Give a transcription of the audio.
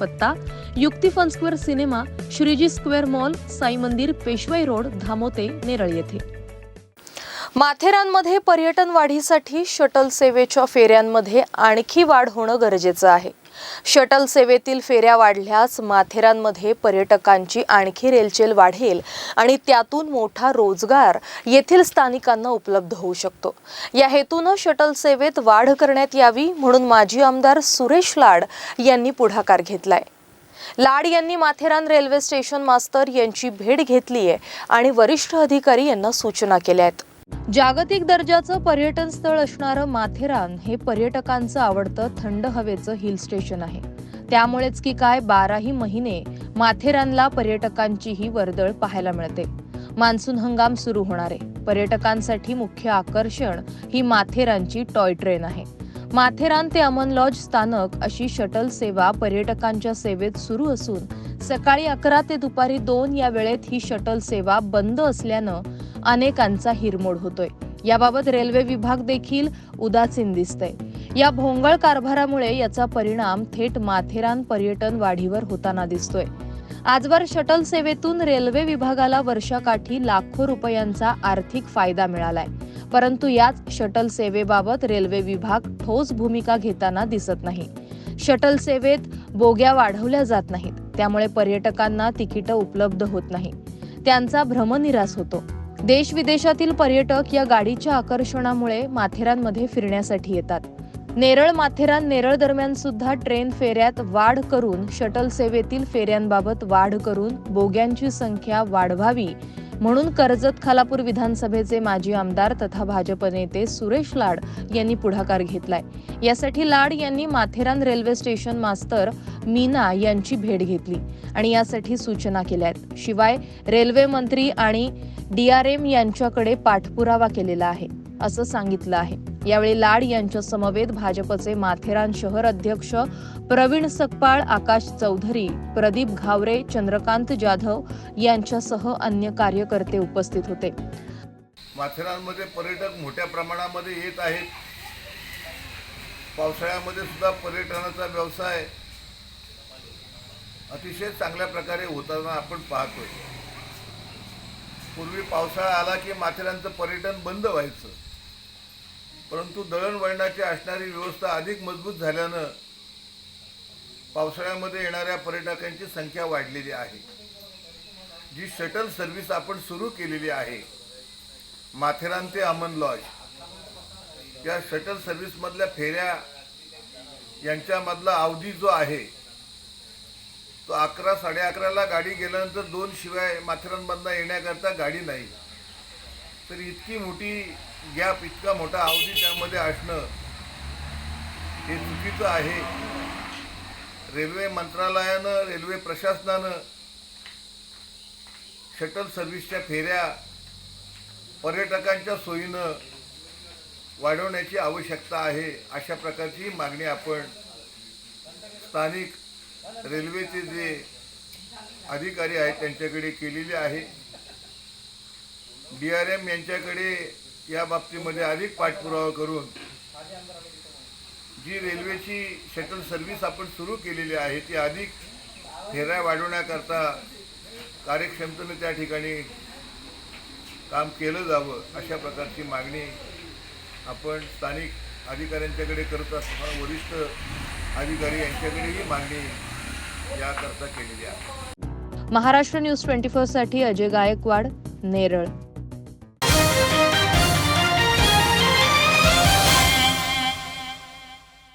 पत्ता युक्ती Funsquare cinema Shriji square mall Sai Mandir Peshwai road धामोते Neral येथे. माथेरानमध्ये पर्यटन वाढीसाठी शटल सेवेच्या फेऱ्यांमध्ये आणखी वाढ होणं गरजेचं आहे. शटल सेवेतील फेऱ्या वाढल्यास माथेरानमध्ये पर्यटकांची आणखी रेलचेल वाढेल आणि त्यातून मोठा रोजगार येथील स्थानिकांना उपलब्ध होऊ शकतो. या हेतूनं शटल सेवेत वाढ करण्यात यावी म्हणून माजी आमदार सुरेश लाड यांनी पुढाकार घेतलाय. लाड यांनी माथेरान रेल्वे स्टेशन मास्तर यांची भेट घेतली आहे आणि वरिष्ठ अधिकारी यांना सूचना केल्या आहेत जागतिक दर्जाचं पर्यटन स्थळ असणारं माथेरान हे पर्यटकांचं आवडतं थंड हवेचं हिल स्टेशन आहे. त्यामुळेच की काय बाराही महिने माथेरानला पर्यटकांची ही वर्दळ पाहायला मिळते. मान्सून हंगाम सुरू होणार आहे. पर्यटकांसाठी मुख्य आकर्षण ही माथेरानची टॉय ट्रेन आहे. माथेरान ते अमन लॉज स्थानक अशी शटल सेवा पर्यटकांच्या सेवेत सुरू असून सकाळी अकरा ते दुपारी दोन या वेळेत ही शटल सेवा बंद असल्यानं अनेकांचा हिरमोड होतोय. याबाबत रेल्वे विभाग देखील उदासीन दिसतंय. या भोंगळ कारभारामुळे याचा परिणाम थेट माथेरान पर्यटन वाढीवर होताना दिसतोय. आजवर शटल सेवेतून रेल्वे विभागाला वर्षाकाठी लाखो रुपयांचा आर्थिक फायदा मिळालाय. परंतु याच शटल सेवेबाबत रेल्वे विभाग ठोस भूमिका घेताना दिसत नाही. शटल सेवेत बोग्या वाढवल्या जात नाहीत. त्यामुळे पर्यटकांना तिकीटं उपलब्ध होत नाही. त्यांचा भ्रमनिरास होतो. देश विदेशातील पर्यटक या गाडीच्या आकर्षणामुळे माथेरानमध्ये फिरण्यासाठी येतात. नेरळ माथेरान नेरळ दरम्यान सुद्धा ट्रेन फेऱ्यात वाढ करून शटल सेवेतील फेऱ्यांबाबत वाढ करून बोग्यांची संख्या वाढवावी. म्हणून कर्जत खालापूर विधानसभेचे माजी आमदार तथा भाजप नेते सुरेश लाड यांनी पुढाकार घेतलाय. यासाठी लाड यांनी माथेरान रेल्वे स्टेशन मास्तर मीना यांची भेट घेतली आणि यासाठी सूचना केल्या आहेत. शिवाय रेल्वे मंत्री आणि डीआरएम यांच्याकडे पाठपुरावा केलेला आहे असं सांगितलं आहे. यावेळी लाड यांच्या समवेत भाजपचे माथेरान शहर अध्यक्ष प्रवीण सकपाळ आकाश चौधरी प्रदीप घावरे चंद्रकांत जाधव यांच्यासह अन्य कार्यकर्ते उपस्थित होते. माथेरानमध्ये पर्यटक मोठ्या प्रमाणामध्ये येत आहेत. पावसाळ्यामध्ये सुद्धा पर्यटनाचा व्यवसाय अतिशय चांगल्या प्रकारे होताना आपण पाहतोय. पूर्वी पावसाळा आला की माथेरानचं पर्यटन बंद व्हायचं. परंतु दळणवळणाची असणारी व्यवस्था अधिक मजबूत झाल्यानं पावसाळ्यामध्ये येणाऱ्या पर्यटकांची संख्या वाढलेली आहे. जी शटल सर्व्हिस आपण सुरू केलेली आहे माथेरान ते अमन लॉज या शटल सर्व्हिसमधल्या फेऱ्या यांच्यामधला अवधी जो आहे तो अकरा साडे अकराला गाडी गेल्यानंतर दोन शिवाय माथेरानमधनं येण्याकरता गाडी नाही. तर इतकी मोठी गॅप इतका मोठा अवधी त्यामध्ये असणं हे चुकीचं आहे. रेल्वे मंत्रालयानं रेल्वे प्रशासनानं शटल सर्व्हिसच्या फेऱ्या पर्यटकांच्या सोयीनं वाढवण्याची आवश्यकता आहे अशा प्रकारची मागणी आपण स्थानिक रेल्वेचे जे अधिकारी आहेत त्यांच्याकडे केलेली आहे. डी आर एम यांच्याकडे या बाबतीमध्ये अधिक पाठपुरावा करून जी रेल्वेची शटल सर्व्हिस आपण सुरू केलेली आहे ती अधिक फेऱ्या वाढवण्याकरता कार्यक्षमतेने त्या ठिकाणी काम केलं जावं अशा प्रकारची मागणी आपण स्थानिक अधिकाऱ्यांच्याकडे करत असताना वरिष्ठ अधिकारी यांच्याकडे ही मागणी याकरता केलेली आहे. महाराष्ट्र न्यूज ट्वेंटी फोरसाठी अजय गायकवाड नेरळ.